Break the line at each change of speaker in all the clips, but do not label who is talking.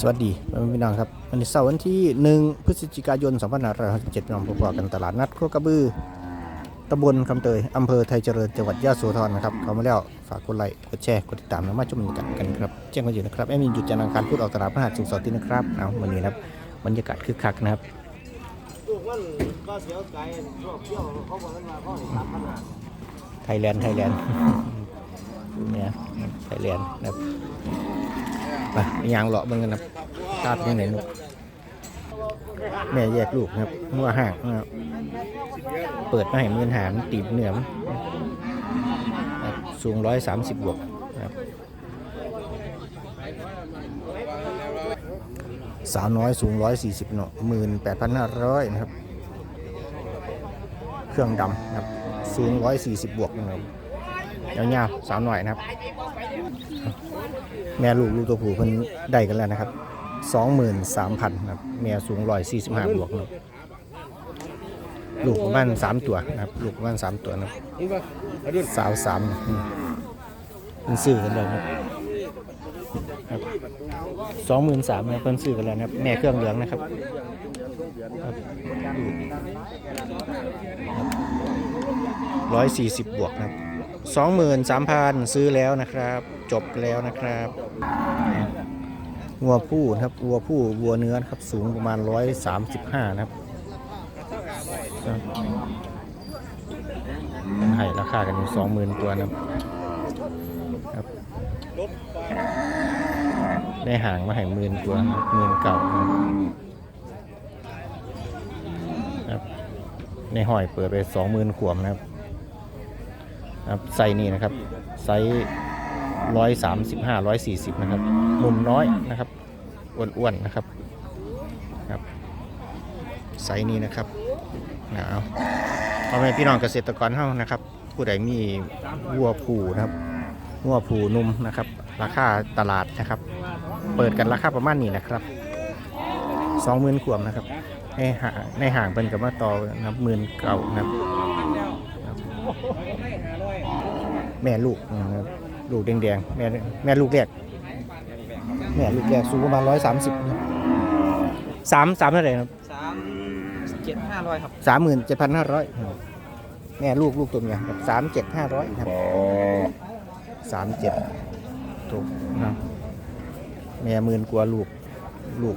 สวัสดีพี่น้องครับวันนี้เสาร์วันที่ 1 พฤศจิกายน 2567น้องพบกันตลาดนัดโคกระบือตำบลคำเตยอำเภอไทยเจริญจังหวัดยะโสธรนะครับเข้ามาแล้วฝากกดไลค์กดแชร์กดติดตามแล้วมาชมกันกันครับแจ้งกันอยู่นะครับแอดมินหยุดจันทร์อังคารพูดออกตลาดพฤหัสศุกร์เสาร์อาที่นะครับเอาวันนี้นะครับบรรยากาศคึกคักนะครับ
ไทยวเขาบอกกันมาเขาให้สามพันห้า
ไทยแลนด์ไทยแลนด์เนี่ยไทยแลนด์นะครับ ไปยางเลาะเบิ่งกันนะครับตาดยังไหนนุกแม่แยกลูกครับนัวห่างนะครับเปิดมาให้มือหามนตีบเหนือมสูงร้อยสามสิบบวกครับสาวน้อยสูงร้อยสี่สิบเนาะหมื่นแปดพันห้าร้อยนะครับ เครื่องดำครับสูง140บวกนะครับ ยาวๆสาวหน่อยนะครับ แม่ลูกลูกตัวผู้เพิ่นได้กันแล้วนะครับ23,000นะครับแม่สูง145บวกนะครับลูกประมาณ3ตัวนะครับลูกประมาณ3ตัวนะครับสาวสามเพิ่นซื้อกันเลยนะครับสองหมื่นสามนะเพิ่นซื้อกันแล้วนะครับ แม่เครื่องเหลืองนะครับร้อยสี่สิบบวกนะครับ สองหมื่นสามพันซื้อแล้วนะครับ จบแล้วนะครับวัวผู้นะครับวัวผู้วัวเนื้อครับสูงประมาณร้อยสามสิบห้านะครับเป็นให้ราคากันอยู่สองหมื่นตัวนะครับได้ห่างมาให้หมื่นตัวครับหมื่นเก่าครับครับในหอยเปิดไปสองหมื่นขวมนะครับ ครับไซส์นี่นะครับไซส์ร้อยสามสิบห้าร้อยสี่สิบนะครับมุมน้อยนะครับอ้วนๆนะครับครับไซส์นี้นะครับนะเอาพ่อแม่พี่น้องเกษตรกรเฮานะครับ ผู้ใดมีวัวผูนะครับวัวผูนุ่มนะครับ ราคาตลาดนะครับ เปิดกันราคาประมาณนี้นะครับสองหมื่นขวมนะครับในห่างในห่างเป็นกับมาต่อนับหมื่นเก่านะครับ แม่ลูกนะครับลูกแดงๆแม่แม่ลูกแรกแม่ลูกแรกสูงประมาณร้อยสามสิบสามสามเท่าไหร่ครับ
สามเจ็ดห้าร้อยครับ
สามหมื่นเจ็ดพันห้าร้อยแม่ลูกลูกตัวเมียครับสามเจ็ดห้าร้อยครับสามเจ็ดถูกนะครับแม่หมื่นกว่าลูกลูก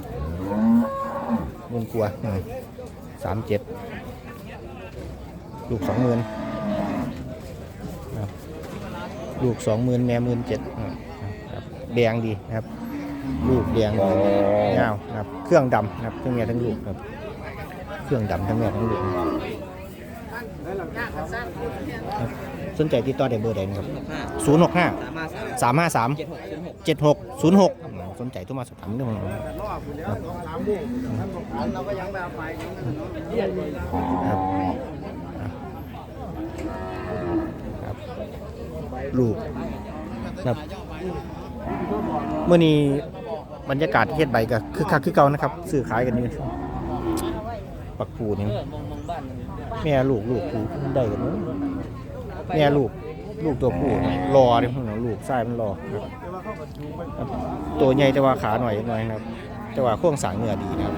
หมื่นกว่าสามเจ็ดลูกสองหมื่นครับ ลูกสองหมื่นแม่หมื่นเจ็ดครับแดงดีนะครับ ลูกแดงดีเงาวนะครับ เครื่องดำนะครับทั้งแม่ทั้งลูกครับ เครื่องดำทั้งแม่ทั้งลูกครับสนใจติดต่อได้เบอร์ใดนะครับศูนย์หกห้า
สามห้าสาม
สามห้าสาม
เจ็ดหกศูนย์หก
เจ็ดหกศูนย์หกสนใจโทุกมาสอบถามเรื่องของเรา
เราก็ยังไปเอาไป
ครับครับ ลูกครับเมื่อนี้บรรยากาศที่เฮ็ดใบก็คือคักคือเก่านะครับซื้อขายกันนี่ปักปูนี่แม่ลูกลูกผูได้กันเนอะแม่ลูกลูกตัวผู้รอเนี่ยพวกนั้นลูกไส้มันรอตัวใหญ่แต่ว่าขาหน่อยหน่อยนะครับ แต่ว่าโครงสางเนื้อดีนะครับ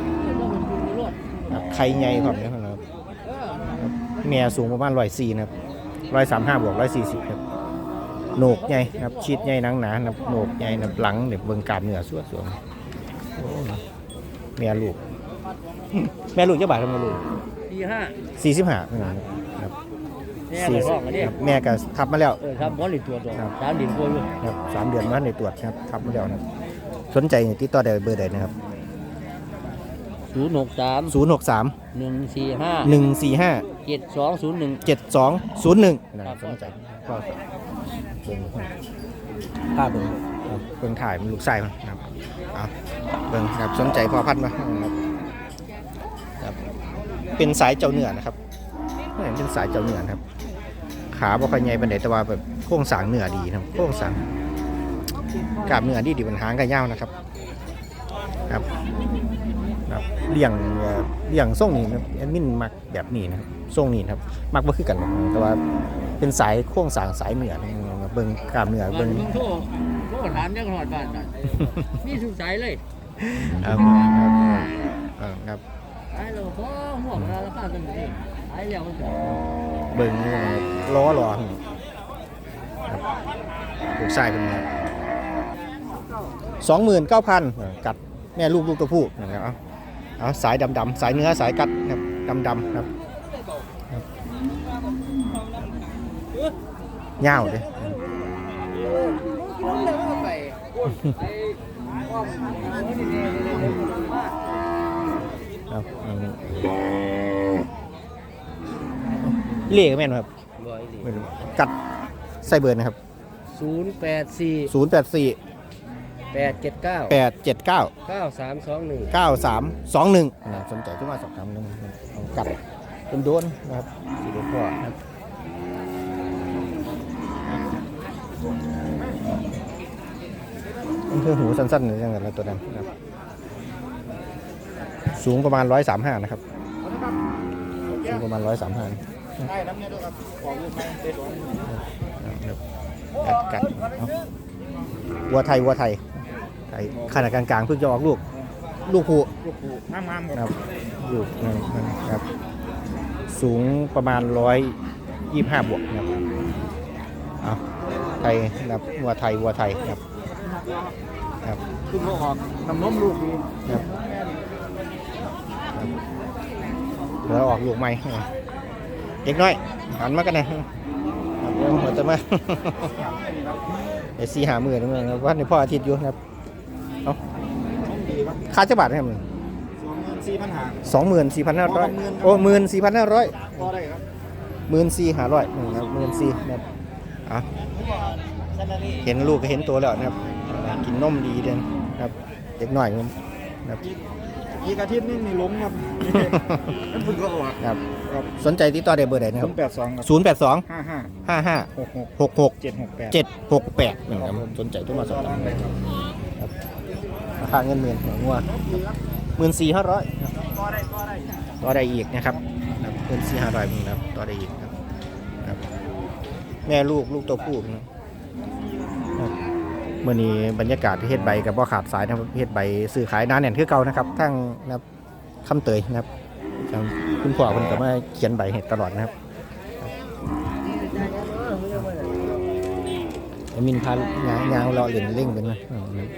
ไข่ใหญ่ครับนี่ยนะครับแม่สูงประมาณร้อยสี่นะครับร้อยสามห้าบวกร้อยสี่สิบครับ โหนกใหญ่นะครับชีดใหญ่หนังหนานะครับโหนกใหญ่นะครับหลังเนี่ยเบิ่งกล้ามเนื้อสวดสวงโอ้แม่ลูก แม่ลูกจะบาททำไมลูก
ที่ห้า
สี่สิบห้าครับ
แม่เลยร้องกันเนี่ย
ครับแม่ก็ทับมาแล้ว
เออครับบอลหลีตัวตัว
ครับ
สามดินกลัวอยู่
ครับสามเดือนมาในตรวจครับทับมาแล้วนะครับสนใจติดต่อได้เบอร์ใดนะครับ
ศูนย์หกสาม
ศูนย์หกสาม
หนึ่งสี่ห้า
หนึ่งสี่ห้า
เจ็ดสองศูนย์หนึ่ง
เจ็ดสองศูนย์หนึ่ง
ครับ
สนใจก็เบิ่งภาพเบิ่งครับเบิ่งถ่ายมันลูกไส้มันครับเอาเบิ่งครับสนใจพอพันมาครับครับเป็นสายเจ้าเนื้อนะครับเห็นเป็นสายเจ้าเนื้อนะครับ ขาบ่ค่อยใหญ่ปานใดแต่ว่าแบบโครงสร้างเนื้อดีนะครับโครงสร้างกล้ามเนื้อดีดีมันหางก็ยาวนะครับ ครับ ครับเลี้ยงเอ่อเลี้ยงส่งนี่นะครับแอดมินมักแบบนี้นะครับส่งนี่นะครับมักบ่คือกันหรอกแต่ว่าเป็นสายโครงสร้างสายเนื้อนะครับเบิ่งกล้ามเนื้อเบิ่ง
โทษโทษถามยังหอดบ้านน่ะมีสุขสายเลย
ครับครับเออครับ
ไอ้เราพ่อห่วงเราแล้วข้าเป็นไงไอ้เลี้ยงมันจะ
เบิ่งนี่นะครับล้อหล่อครับลูกชายเป็นไงสองหมื่นเก้าพันกัดแม่ลูกลูกตัวผู้นะครับ เอาเอาสายดำดำๆสายเนื้อสายกัดครับดำดำๆครับครับเงาวเลยครับอันนี้เล่ก็แม่นครับ
บ่อยดี
ไม่รู้กัดใส่เบอร์นะครับ
ศูนย์ แปดสี่
0 8 4
แปดเจ็ดเก้า
8 7 9
เก้าสามสองหนึ่ง
9 3 2 1นะสนใจที่มาสอบถามนึงเอากัดเป็นโดนนะครับสีเหลืองพ่อนะครับมันคือหูสั้นๆหรือยังไงแล้วตัวนั้นนะครับสูงประมาณ 135 นะครับ สูงประมาณ 135
ได้น้ำเนี่ยด้วยครับของลูกมาเด็ดของ
กัดกัดเอาวัวไทยวัวไทย ไทยขนาดกลางๆเพิ่งจะออกลูก ลูกผู
ลูกผูงามงาม
นะครับลูกนะครับ สูงประมาณร้อยยี่ห้าบวกนะครับเอาไทยนะครับวัวไทยวัวไทยนะครับครับ
ขึ้นเขาออกน้ำนมลูกดี
ครับเดี๋ยวออกลูกใหม่เด็กน้อยหันมากันนะครับเดี๋ยวหัวจะมาเดี๋ยวสี่หาหมื่นนึงนะครับว่าในพ่ออาทิตย์อยู่นะครับ
ของดีปะ
ค่าจะบาทนะครับ
สองหมื่นสี่พันหา
สองหมื่นสี่พันห้าร้อย
20,000
โอ้หมื่นสี่พันห้าร้อย
พอได้ครับ
หมื่นสี่ห้าร้อยนะครับหมื่นสี่นะครับอะ
แค่นั้นเอง
เห็นลูกก็เห็นตัวแล้วนะครับ กินนมดีเด่นครับ เด็กหน่อยนะครับ
อีกอาทิตย์นึงนี่ล้มครับนั่นเพิ่งก็ออก
ครับ
ครับ
สนใจติดต่อได้เบอร์ไหนนะค
ศู
รับ
นย์แปดสองครับ
ศูนย์แปดสอง
ห้าห้า
ห้าห้า
หกหก
หกหก
เจ็ดหกแปด
เจ็ดหกแปดนะครับสนใจตัวมาสอบถามได้ครับ ราคาเงินหมื่นหัวงัวหมื่นสี่ห้าร้อย
ก็ได้ก็ได้
ต่อได้อีกนะครับหมื่นสี่ห้าร้อยนะครับต่อได้อีกครับครับ แม่ลูกลูกตัวผู้นะเมื่อนี้บรรยากาศที่เฮ็ดใบกับบ่ขาดสายนะครับเฮ็ดใบซื้อขายน้าแน่นคือเก่านะครับทั้งนะครับคำเตยนะครับคุณพ่อเพิ่นก็มาเขียนใบเฮ็ดตลอดนะครับ ไอ้มินพายางยางรอเหรียญเร่งกันนะอืม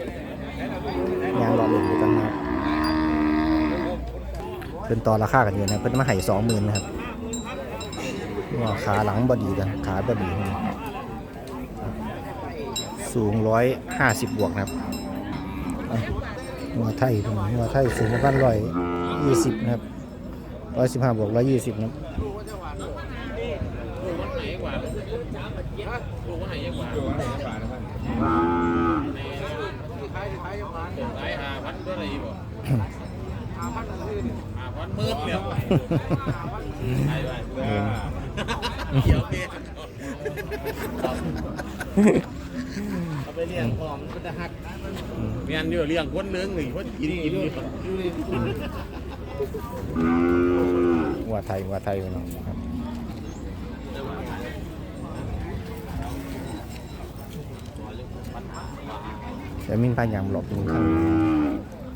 ยางรอเหรียญกันนะครับเป็นต่อราคากันอยู่นะเพิ่นมาให้สองหมื่นนะครับขาหลังบอดีกันขาบอดีสูงร้อยห้าสิบบวกนะครับอะหัวไทยหัวไทยสูงประมาณร้อยยี่สิบนะครับร้อยสิบห้าบวกร้อยยี่สิบนะครับ
หลายหาพันก็ได้บ่หาพันมืดแล้วใช่ไหมเกี่ยวเป
เอาไปเลี้ยงขอมันจะหัก
เมียนอยู่เลี้ยงคนนึงนี่งคนกินกินอยู่
หัวไทยหัวไทยไปเนาะครับ แต่มินพายามหลบมินข้าง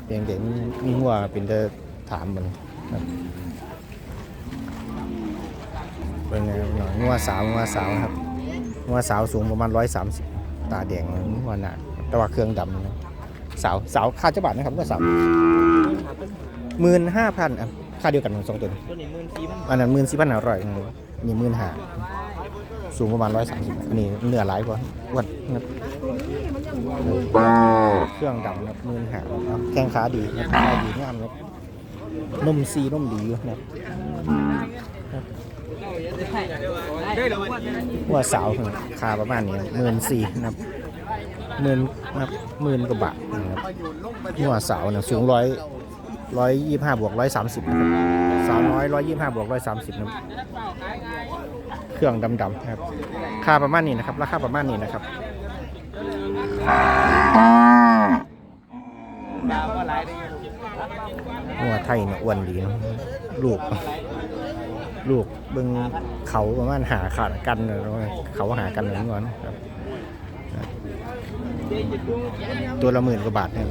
เพียงแต่มีมีหัวเป็นเดอถามมันครับเป็นไงหน่อยงัวสาวงัวสาวนะครับงัวสาวสูงประมาณร้อยสามสิบตาแดงงัวหนาแต่ว่าเครื่องดำนะสาวสาวค่าเจ้าบาทนะครับงัวสาวหมื่นห้าพันอะค่าเดียวกันของสองตัวนี้
ตัวนี้หมื่นสี่พัน
อันนั้นหมื่นสี่พันห้าร้อยนี่หมื่นห้าสูงประมาณร้อยสามสิบอันนี้เนื้อหลายกว่าอ้วนนะครับ เครื่องดำนะครับมื่นห้าครับแข้งขาดีนะครับขาดีงามนะครับนุ่มซีนุ่มดีอยู่นะครับ
ได้แล้วว่า
ว่าสาวขาประมาณนี้หมื่นสี่นะครับหมื่นนะครับหมื่นกว่าบาทนะครับว่าสาวนะสูงร้อยร้อยยี่ห้าบวกร้อยสามสิบนะครับสาวน้อยร้อยยี่ห้าบวกร้อยสามสิบนะครับเครื่องดำๆนะครับค่าประมาณนี้นะครับราคาประมาณนี้นะครับ
ดาวก็หลายได้อยู่
หัวไทยเนี่ยอ้วนดีเนอะลูก ลูกเบิ่งเขาประมาณหาขาดกันเลยเขาหากันเลยงอนครับ ตัวละหมื่นกว่าบาทเนี่ย